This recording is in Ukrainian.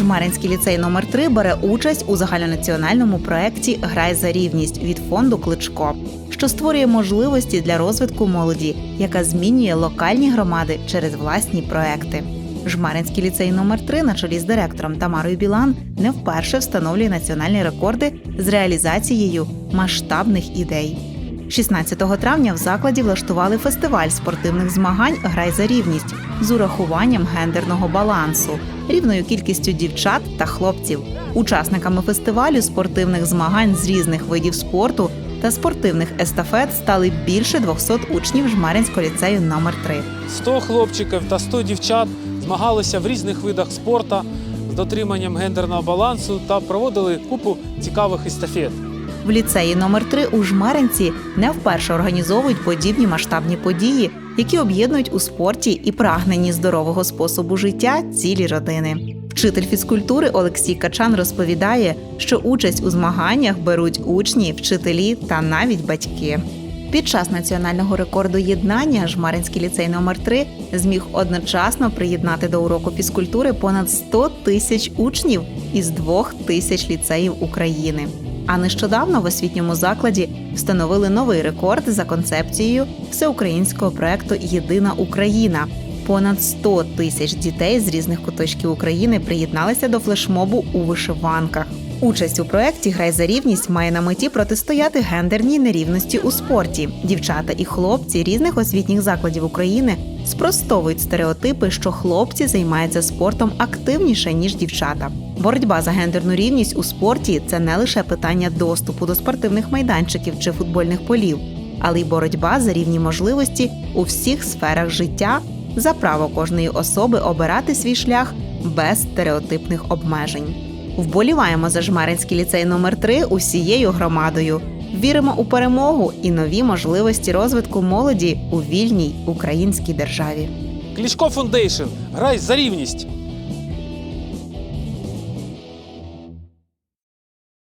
Жмеринський ліцей номер 3 бере участь у загальнонаціональному проєкті Грай за рівність від фонду Кличко, що створює можливості для розвитку молоді, яка змінює локальні громади через власні проекти. Жмеринський ліцей номер 3 на чолі з директором Тамарою Білан не вперше встановлює національні рекорди з реалізацією масштабних ідей. 16 травня в закладі влаштували фестиваль спортивних змагань Грай за рівність з урахуванням гендерного балансу, рівною кількістю дівчат та хлопців. Учасниками фестивалю спортивних змагань з різних видів спорту та спортивних естафет стали більше 200 учнів Жмеринського ліцею номер 3 100 хлопчиків та 100 дівчат змагалися в різних видах спорту з дотриманням гендерного балансу та проводили купу цікавих естафет. В ліцеї номер 3 у Жмеринці не вперше організовують подібні масштабні події, які об'єднують у спорті і прагненні здорового способу життя цілі родини. Вчитель фізкультури Олексій Качан розповідає, що участь у змаганнях беруть учні, вчителі та навіть батьки. Під час національного рекорду єднання Жмаринський ліцей номер 3 зміг одночасно приєднати до уроку фізкультури понад 100 тисяч учнів із двох тисяч ліцеїв України. А нещодавно в освітньому закладі встановили новий рекорд за концепцією всеукраїнського проекту Єдина Україна. Понад 100 тисяч дітей з різних куточків України приєдналися до флешмобу у вишиванках. Участь у проєкті Грай за рівність має на меті протистояти гендерній нерівності у спорті. Дівчата і хлопці різних освітніх закладів України спростовують стереотипи, що хлопці займаються спортом активніше ніж дівчата. Боротьба за гендерну рівність у спорті це не лише питання доступу до спортивних майданчиків чи футбольних полів, але й боротьба за рівні можливості у всіх сферах життя за право кожної особи обирати свій шлях без стереотипних обмежень. Вболіваємо за Жмеринський ліцей номер 3 усією громадою. Віримо у перемогу і нові можливості розвитку молоді у вільній українській державі. Клішко Фундейшн. Грай за рівність.